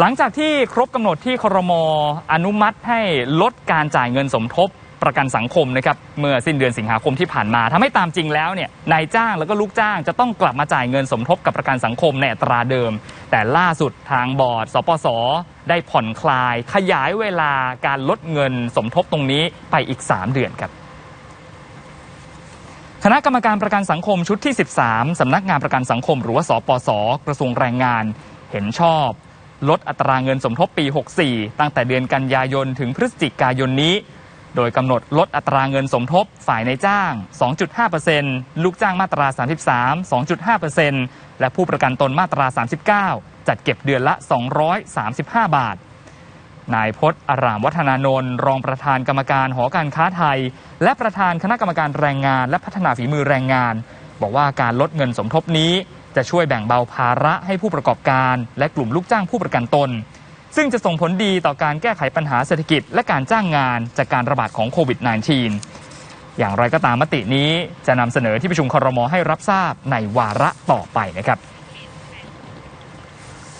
หลังจากที่ครบกำหนดที่ครมอนุมัติให้ลดการจ่ายเงินสมทบประกันสังคมนะครับเมื่อสิ้นเดือนสิงหาคมที่ผ่านมาทำให้ตามจริงแล้วเนี่ยนายจ้างแล้วก็ลูกจ้างจะต้องกลับมาจ่ายเงินสมทบกับประกันสังคมในอัตราเดิม แต่ล่าสุดทางบอร์ด สปส ได้ผ่อนคลาย ขยายเวลาการลดเงินสมทบตรงนี้ไปอีก 3 เดือนครับคณะกรรมการประกันสังคมชุดที่ 13สำนักงานประกันสังคม หรือว่าสปส กระทรวงแรงงานเห็นชอบ ลดอัตราเงินสมทบปี 64 ตั้งแต่เดือนกันยายนถึงพฤศจิกายนนี้ โดยกำหนดลดอัตราเงินสมทบฝ่ายในจ้าง 2.5%ลูกจ้างมาตรา 33 2.5%และผู้ประกันตนมาตรา 39 จัดเก็บเดือนละ 235 บาทนายพจน์อารามวัฒนานนท์รองประธานกรรมการหอการค้าไทย และประธานคณะกรรมการแรงงาน และพัฒนาฝีมือแรงงาน บอกว่าการลดเงินสมทบนี้ จะช่วยแบ่งเบาภาระให้ผู้ประกอบการ และกลุ่มลูกจ้างผู้ประกันตน ซึ่งจะส่งผลดีต่อการแก้ไขปัญหาเศรษฐกิจ และการจ้างงานจากการระบาดของโควิด -19 อย่างไรก็ตามมตินี้จะนำเสนอที่ประชุมคอรมอให้รับทราบในวาระต่อไปนะครับ